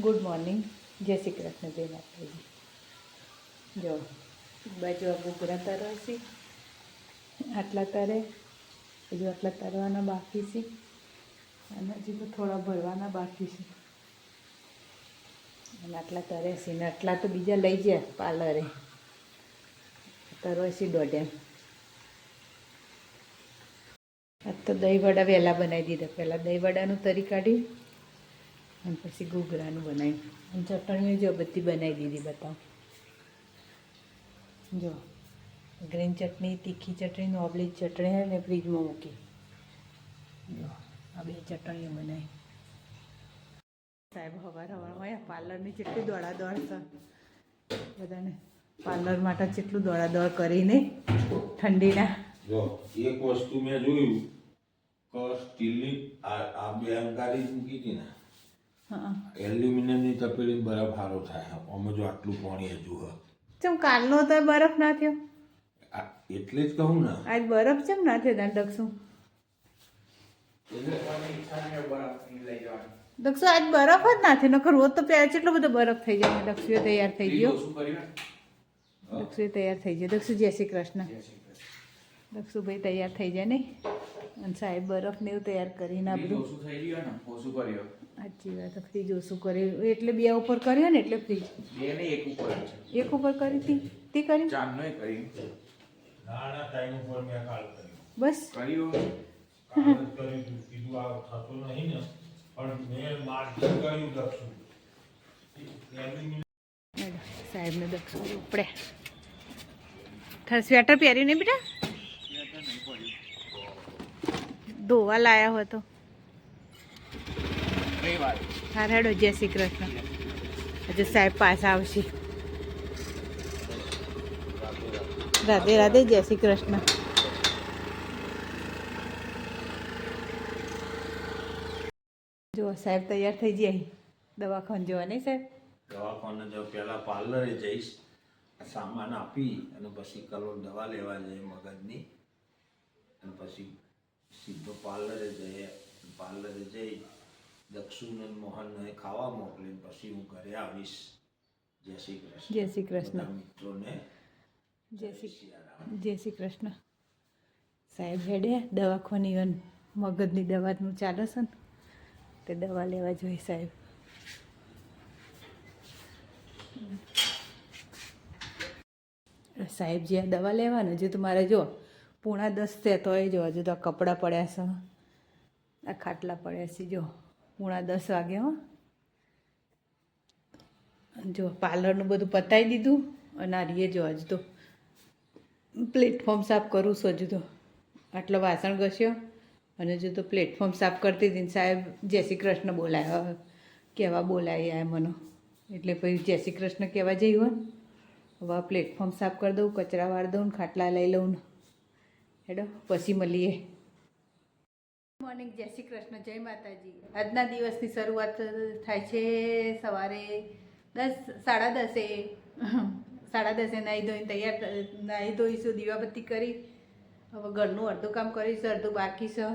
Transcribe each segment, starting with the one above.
Good morning. જય શ્રી કૃષ્ણ, જય માતાજી. જો, બાજુ આ ઘૂઘરા તરવા છે આટલા તરે, હજુ આટલા તરવાના બાકી છે. અને હજુ તો થોડા ભરવાના બાકી છે. અને આટલા તરે છે ને, આટલા તો બીજા લઈ જાય પાર્લરે. તરવા છે દોઢેમ આજ તો દહીં વડા વહેલા બનાવી દીધા. પહેલાં દહીં વડાનું તરી કાઢ્યું અને પછી ઘૂઘરાનું બનાવ્યું. અને ચટણીઓ જો બધી બનાવી દીધી, બતાવ. જો, ગ્રીન ચટણી, તીખી ચટણી ઓબલી ચટણી અને ફ્રીજમાં મૂકી. જો, આ બે ચટણીઓ બનાવી. સાહેબ, હવાર હવાર હોય પાર્લરની જેટલી દોડા દોડ બધાને પાર્લર માટે જેટલું દોડા દોડ કરીને ઠંડીના જો, એક વસ્તુ મેં જોયું, કે સ્ટીલની આ બે અંગારી મૂકી હતી ને. એલ્યુમિનિયમની તપેલી બરફ સારો થાય. અમે જો આટલું પાણી હજુ હ. ચમ કાલનો તો બરફ ના થયો? એટલે જ કહું ને. આજ બરફ ચમ ના થયો ત્યાં ડગશું દક્ષુ આજ બરફ જ ના થયો. નકર રોજ તો પહેલા કેટલો બધો બરફ થઈ જાય. દક્ષુએ તૈયાર થઈ ગયો. દક્ષુએ તૈયાર થઈ ગયો. દક્ષુ જય શ્રી કૃષ્ણ. દક્ષુભાઈ તૈયાર થઈ જાય નહીં અને સાહેબ બરફ ને એવું તૈયાર કરીને આ બધું સાચી વાત ફ્રીજ ઓછું કર્યું એટલે બે ઉપર કર્યો ને એટલે ફ્રીજ એક ઉપર એક ઉપર કરી હતી? તે કરી નાના ટાઈમ ઉપર મે કાલ કર્યો. બસ. કાલ જ કર્યું કીધું આ થતું નહીં ને પણ મે માર્જિન કર્યું દક્ષું સાહેબને દક્ષુ ઉપડ્યા તારે સ્વેટર પહેર્યું ને બેટા? ધોવા લાયા હોય તો. હા હેડો જય શ્રી કૃષ્ણ. હજુ સાહેબ પાછા આવશે. રાધે રાધે, જય શ્રી કૃષ્ણ. જો સાહેબ તૈયાર થઈ જાય દવાખાન જોવા નહીં, સાહેબ? દવાખાને જો પહેલા પાર્લરે જઈશ, સામાન આપી, અને પછી કરોડ દવા લેવા જઈએ મગજની. અને પછી સીધો પાર્લરે જઈએ. પાર્લરે જઈ દક્ષુને મોહનને ખાવા મોકલીને પછી હું ઘરે આવીશ. જય શ્રી કૃષ્ણ. જય શ્રી કૃષ્ણ. મિત્રોને જય શ્રી જય શ્રી કૃષ્ણ. સાહેબ હેડે દવાખાની મગજની દવાનું ચાલે છે ને તે દવા લેવા જોઈએ સાહેબ. સાહેબ જે આ દવા લેવાનું તો મારે જો પૂણા દસ છે તોય જો હજુ તો કપડાં પડ્યા છે. આ ખાટલા પડ્યા છે જો. પૂણા દસ વાગે, હો. જો પાર્લરનું બધું પતાવી દીધું અને આ રીએ જો હજુ તો પ્લેટફોર્મ સાફ કરું છું હજુ તો. આટલો વાસણ ઘસ્યો અને જો તો પ્લેટફોર્મ સાફ કરતી હતી સાહેબ જય શ્રી કૃષ્ણ બોલાયા કહેવા બોલાય મને એટલે પછી જય શ્રી કૃષ્ણ કહેવા જઈ હોય? હવે પ્લેટફોર્મ સાફ કરી દઉં, કચરા વાળ દઉં ને ખાટલા લઈ લઉં ને. હેડો, પછી મળીએ. મોર્નિંગ, જય શ્રી કૃષ્ણ, જય માતાજી. આજના દિવસની શરૂઆત થાય છે સવારે દસ, સાડા દસે. સાડા દસે નાહી ધોઈને તૈયાર નાહી ધોઈશું, દીવાબત્તી કરી. હવે ઘરનું અડધું કામ કરીશું, અડધું બાકી છે.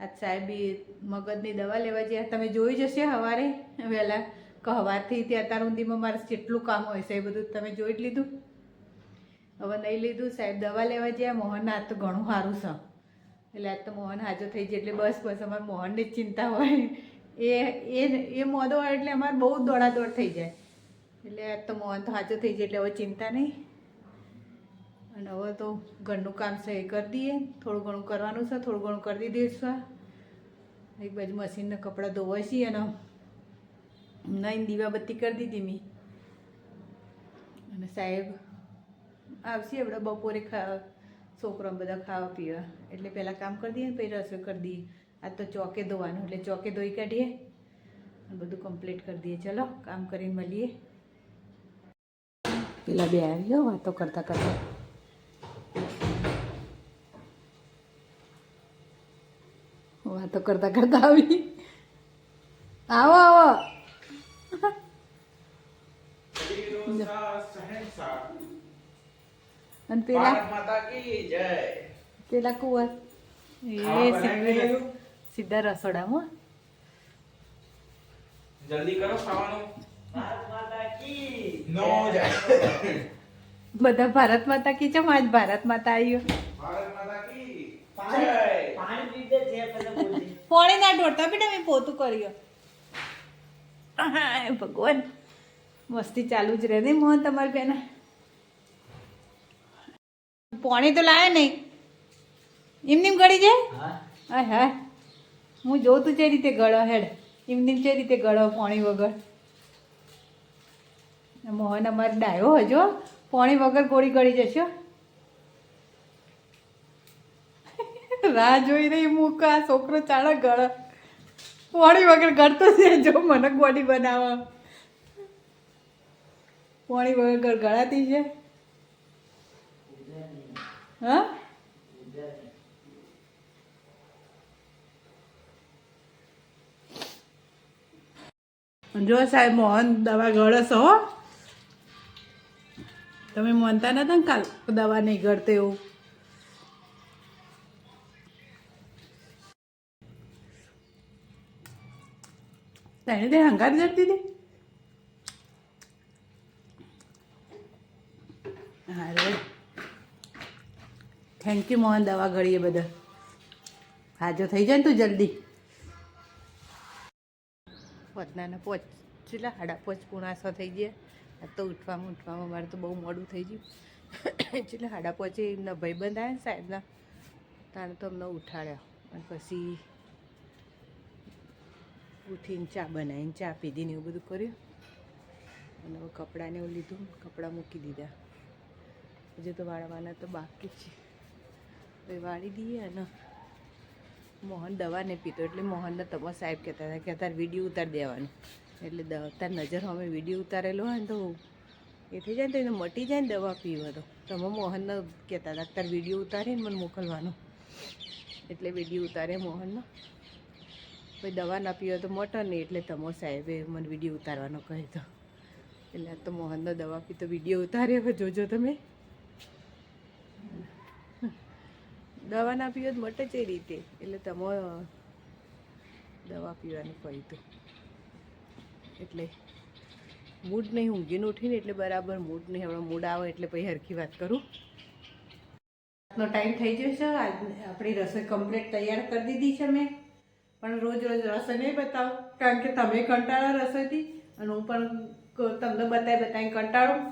આજ સાહેબ મગજની દવા લેવા જ્યાં. તમે જોઈ જશે સવારે વહેલા કહવાથી તે અત્યાર સુધીમાં મારે જેટલું કામ હોય છે એ બધું તમે જોઈ જ લીધું. હવે નહીં લીધું, સાહેબ દવા લેવા જ્યાં. મોહનના તો ઘણું સારું છે. એટલે આજ તો મોહન હાજર થઈ જાય એટલે બસ બસ, અમારે મોહનની જ ચિંતા હોય. એ એ એ મોદો હોય એટલે અમારે બહુ દોડાદોડ થઈ જાય. એટલે આજ તો મોહન તો હાજર થઈ જાય એટલે હવે ચિંતા નહીં. અને હવે તો ઘરનું કામ છે એ કરી દઈએ. થોડું ઘણું કરવાનું છે, થોડું ઘણું કરી દઈશું એક બાજુ મશીનના કપડાં ધોવાય છે અને નહીં દીવાબત્તી કરી દીધી મેં. અને સાહેબ આવશે, આપણે બપોરે ખા છોકરા બધા ખાવા પીવા. એટલે પહેલાં કામ કરી દઈએ ને પછી રસોઈ કરી દઈએ. આજ તો ચોકે ધોવાનું, એટલે ચોકે ધોઈ કાઢીએ અને બધું કમ્પ્લીટ કરી દઈએ. ચલો, કામ કરીને મળીએ. પેલા બે આવી ગયો, વાતો કરતા કરતા. વાતો કરતા કરતા આવી. આવો આવો. અને પેલા પેલા કુંવર. એ સીધા સીધા રસોડામાં. જલ્દી કરો ખાવાનું. નો જાય. બધા ભારત માતા કી છે આજ ભારત માતા આવ્યો ભારત માતા કી. જય. પોણી ના ઢોળતા બેટા મેં પોતું કર્યો. ભગવાન. મસ્તી ચાલુ જ રહે ને મોહન તમારી બેના. પોણી તો લાવે નહીં. એમની ગળી જાય? હા. હા હું જોઉં તું જે રીતે ગળો હેડ. એમની જે રીતે ગળો પોણી વગર. મોહન અમારે ડાયો હજો પોણી વગર ગોળી ગળી જશો રાહ જોઈ રહી મૂક આ છોકરો ચાલો ગળ. પોણી વગર ગળતો છે જો મને ગોળી બનાવો પોણી વગર ગળાતી છે. હા? જો સાહેબ મોહન દવા ગળસ હો. તમે મોનતા નતા ને કાલ દવા નહીં ગળતે એવું? તેને તે હંકાર કરતી હતી? હારે. થેન્ક યુ મોહન દવા ગળીએ બધા. હાજો, થઈ જાય ને તું જલ્દી. પોતનાના પોચ ચેલા હાડા પોચ પૂણાસો થઈ ગયા. તો ઉઠવામાં ઉઠવામાં મારે તો બહુ મોડું થઈ ગયું. ચેલા હાડા પોચે એમના ભાઈબંધ આવ્યા ને સાહેબના, તાણે તો અમને ઉઠાડ્યા. અને પછી ઉઠીને ચા બનાવીને ચા પીધી ને એવું બધું કર્યું. અને હવે કપડાને એવું લીધું, કપડાં મૂકી દીધા. હજુ તો વાળવાના તો બાકી છે. તો વાળી દઈએ અને મોહન દવા નહીં પીતો. એટલે મોહનને તમારા સાહેબ કહેતા હતા કે અત્યારે વીડિયો ઉતારી દેવાનું. એટલે અત્યારે નજર અમે વીડિયો ઉતારેલો હોય ને તો એ થઈ જાય ને તો એને મટી જાય ને દવા પીવો તો. તમે મોહનને કહેતા હતા અત્યારે વીડિયો ઉતારીને મને મોકલવાનો. એટલે વીડિયો ઉતારે મોહનનો. પછી દવા ના પીવો તો મટન નહીં. એટલે તમો સાહેબે મને વીડિયો ઉતારવાનો કહે તો. એટલે તો મોહનનો દવા પીતો વીડિયો ઉતારે હવે, જોજો તમે. દવા ના પીવો તો મટે એ રીતે. એટલે તમો દવા પીવાનું કહ્યું હતું એટલે મૂડ નહીં ઊંઘીને ઉઠીને એટલે બરાબર મૂડ નહીં. હમણાં મૂડ આવે એટલે પછી હરખી વાત કરું. રાતનો ટાઈમ થઈ ગયો છે. આજ આપણી રસોઈ કમ્પ્લીટ તૈયાર કરી દીધી છે મેં. પણ રોજ રોજ રસોઈ નહીં બતાવું. કારણ કે તમે કંટાળો રસોઈથી. અને હું પણ તમને બતાવી બતાવી કંટાળું.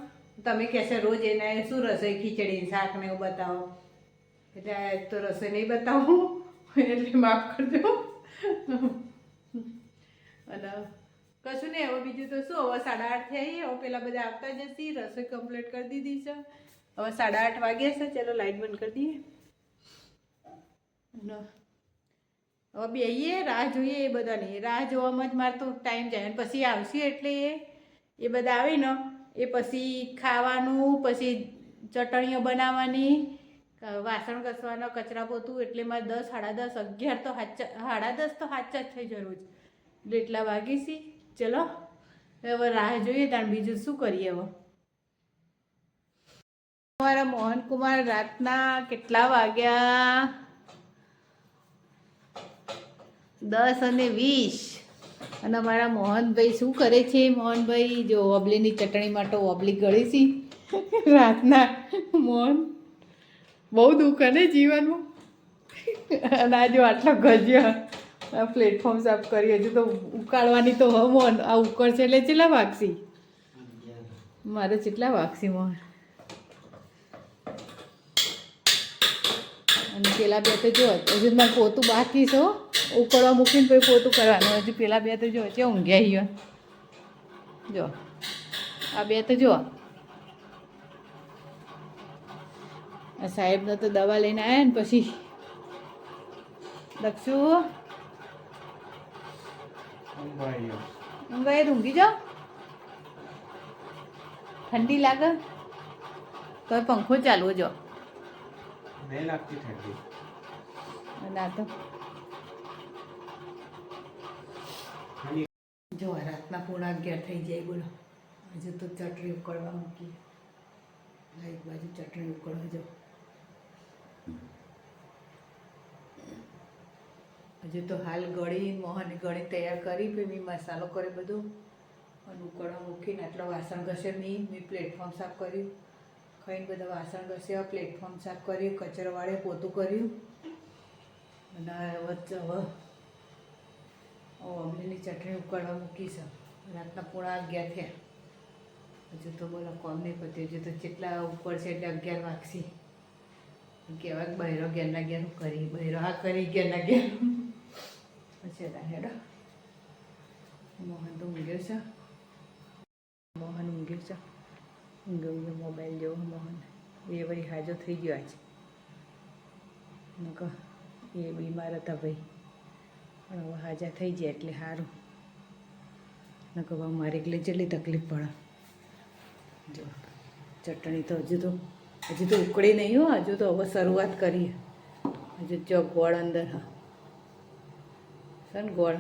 તમે કહેશે રોજ એના શું રસોઈ ખીચડી શાક ને એવું બતાવો. એટલે આજ તો રસોઈ નહીં બતાવું. એટલે માફ કરજો. અને કશું નહીં, હવે બીજું તો શું, હવે સાડા આઠ થઈ હવે પેલા બધા આવતા જશી. રસોઈ કમ્પ્લીટ કરી દીધી છે. હવે સાડા આઠ વાગ્યા છે. ચલો, લાઈટ બંધ કરી દઈએ. હવે બેહીએ, રાહ જોઈએ એ બધાની. રાહ જોવામાં જ મારે તો ટાઈમ જાય. અને પછી આવશે એટલે એ. બધા આવીને એ પછી ખાવાનું, પછી ચટણીઓ બનાવવાની. વાસણ ઘસવાનો કચરા પોતું એટલે મારે દસ, સાડા દસ, અગિયાર તો હાચા, સાડા દસ તો હાચા જ થઈ જરૂર એટલે એટલા વાગી સી. ચલો, હવે રાહ જોઈએ તાણ બીજું શું કરીએ હવે. અમારા મોહનકુમાર રાતના કેટલા વાગ્યા? દસ અને વીસ. અને અમારા મોહનભાઈ શું કરે છે? મોહનભાઈ જો, ઓબલીની ચટણી માટે ઓબલી ગળી છે રાતના મોહન બહુ દુઃખ ને જીવનમાં? અને આ જો આટલો ગજ્યો આ પ્લેટફોર્મ સાફ કરી હજુ તો ઉકાળવાની તો હ મોહન આ ઉકળશે એટલે કેટલા વાગશી? મારે કેટલા વાગશી મોહન? અને પેલા બે તો જો, હજુ મારે પોતું બાકી છો. ઉકળવા મૂકીને પછી પોતું કરવાનું, હજુ પેલા બે તો જો છે ઊંઘ્યા જો, આ બે તો જો આ સાહેબને તો દવા લઈને આવ્યા ને પછી. દક્ષુ ઊંઘાય ઊંઘી જાઓ ઠંડી લાગે. તો પંખો ચાલવો જો. નહીં લાગતી ઠંડી. અને આ તો જો રાતના પૂણા અગિયાર થઈ જાય બોલો. હજુ તો ચટણી ઉકળવા મૂકી. એક બાજુ ચટણી ઉકળવા જો. હજુ તો હાલ ગળી, મોહન ગળી તૈયાર કરી, પછી મેં મસાલો કર્યો બધો. અને ઉકળવા મૂકીને આટલો વાસણ ઘસે, મેં મેં પ્લેટફોર્મ સાફ કર્યું. ખાઈને બધા વાસણ ઘસ્યા પ્લેટફોર્મ સાફ કર્યું, કચરો વાળે પોતું કર્યું. અને વચ્ચે હવે અમલીની ચટણી ઉકળવા મૂકી છે. રાતના પોણા અગિયાર થયા. હજુ તો બોલો કોમ નહીં પત્યું. હજુ તો જેટલા ઉપર છે એટલે અગિયાર વાગશી. કહેવાય બહેરો ગેરના ઘેરનું કરી, બહેરો આ કરી ગેરના ઘેર હતા હેડો મોહન તો ઊંઘ્યો છે મોહન ઊંઘ્યો છે ઊંઘ્યો મોબાઈલ જેવો મોહન એ વળી હાજો થઈ ગયો આજ નકો એ બીમાર હતા ભાઈ પણ હવે હાજા થઈ જાય એટલે સારું નકો હવે મારે એટલે જેટલી તકલીફ પડે જો ચટણી તો હજુ તો હજુ તો ઉકળી નહીં હો હજુ તો હવે શરૂઆત કરીએ હજુ ચોક ગોળ અંદર હા છે ને ગોળ?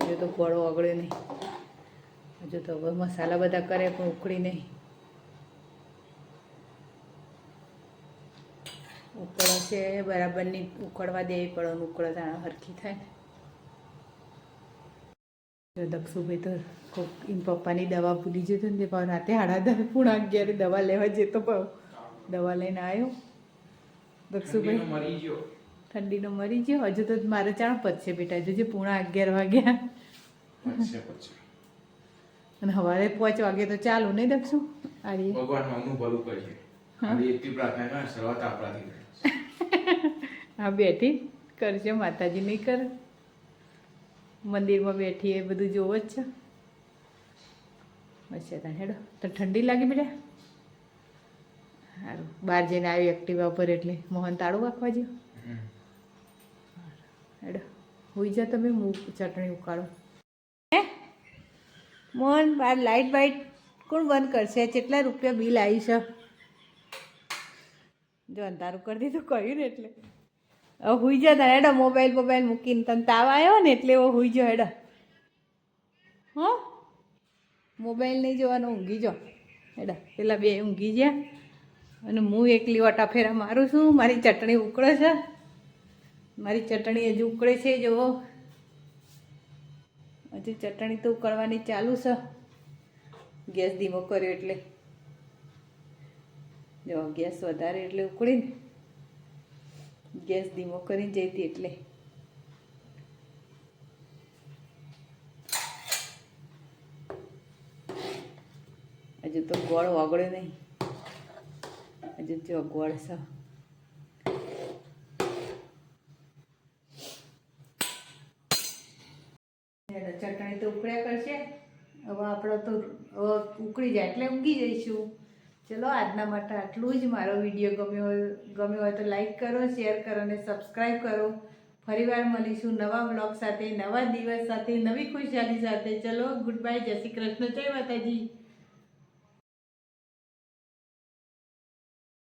હજુ તો ગોળો ઓગળ્યો નહીં. હજુ તો હવે મસાલા બધા કરે પણ ઉકળી નહીં. ઉકળો છે બરાબરની ઉકળવા દેવી પડે ઉકળો તાણ હરખી થાય ને. દક્ષુભાઈ તો કોક એમ પપ્પાની દવા ભૂલી જતો ને ભાવ રાતે સાડા દસ પૂણા અગિયારે દવા લેવા જતો ભાવ દવા લઈને આવ્યો. દક્ષુભાઈ? ઠંડીનો મરી ગયો. હજુ તો મારે ચાણ પતશે બેટા. હજુ જે પૂણા અગિયાર વાગ્યા. અને સવારે પાંચ વાગે તો ચાલુ નહીં દક્ષુ? આરી ભગવાન હમનું ભલું કરજે એટલી પ્રાર્થના શરૂઆત આપણાથી હા બેઠી. કરજો માતાજી નહીં કર. મંદિરમાં બેઠી એ બધું જોવો જ છે. અચ્છા ત્યાં હેડો. તો ઠંડી લાગી બેટા? સારું. બહાર જઈને આવી એક્ટિવા ઉપર એટલે મોહન તાળું રાખવા જ્યો. હમ. હેડો હોઈ જા તમે મૂક ચટણી ઉકાળો. હે? મોહન બાર લાઇટ બાઇટ કોણ બંધ કરશે? કેટલા રૂપિયા બિલ આવી છે? જો અંધારું કરી દીધું, કહ્યું ને એટલે. હવે હુઈ જા તારે, હેડો, મોબાઈલ મોબાઈલ મૂકીને તને તાવ આવ્યો ને એટલે એવો હુઈ જાઓ, હેડો. હો? મોબાઈલ નહીં જોવાનો, ઊંઘી જો હેડા, પેલા બે ઊંઘી ગયા. અને હું એકલી વટાફેરા મારું છું, મારી ચટણી ઉકળે છે. મારી ચટણી હજુ ઉકળે છે જુઓ હજુ ચટણી તો ઉકળવાની ચાલુ છે. ગેસ ધીમો કર્યો એટલે. જો, ગેસ વધારે એટલે ઉકળીને ગેસ ધીમો કરીને જઈતી એટલે. હજુ તો ગોળ ઓગળ્યો નહીં. હજુ જો ગોળ છે. ચટણી તો ઉકળ્યા કરશે. હવે આપણો તો ઉકળી જાય એટલે ઊંઘી જઈશું. ચલો, આજના માટે આટલું જ. મારો વીડિયો ગમ્યો હોય ગમ્યો હોય તો લાઈક કરો, શેર કરો અને સબસ્ક્રાઈબ કરો. ફરીવાર મળીશું નવા બ્લોગ સાથે, નવા દિવસ સાથે, નવી ખુશહાલી સાથે. ચલો ગુડ બાય જય શ્રી કૃષ્ણ. જય માતાજી.